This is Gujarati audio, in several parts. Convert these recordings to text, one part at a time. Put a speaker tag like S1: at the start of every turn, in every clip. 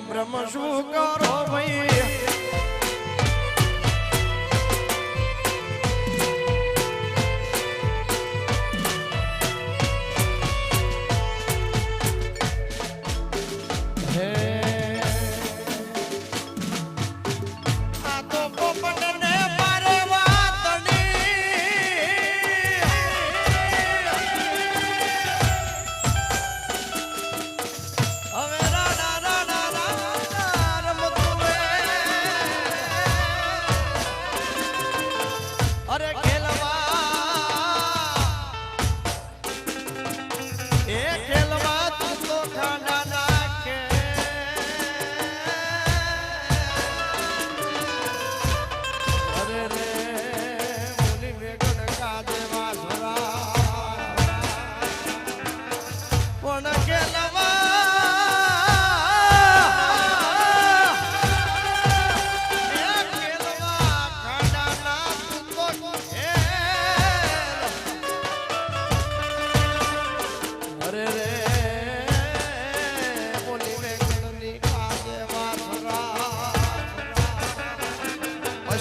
S1: બ્રહ્મ શું કરો ભાઈ?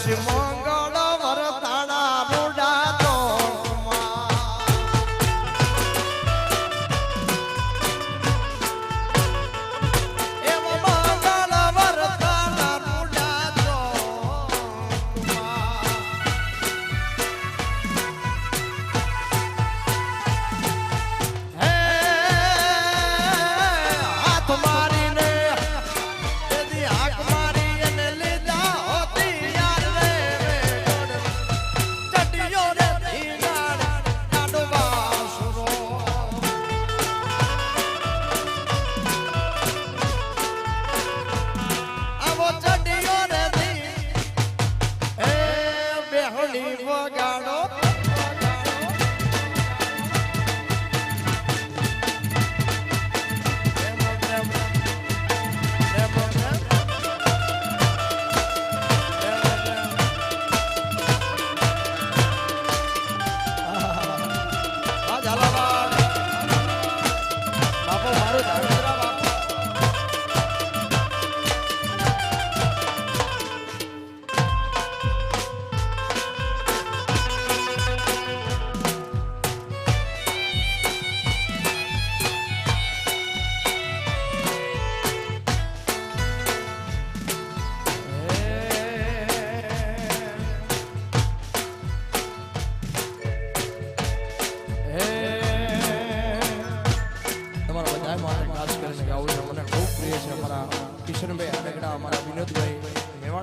S1: આકાશમાં વગાડી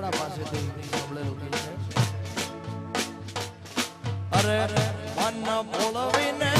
S1: કોના પાસેથી સાંભળેલું અરે મન બોલવીને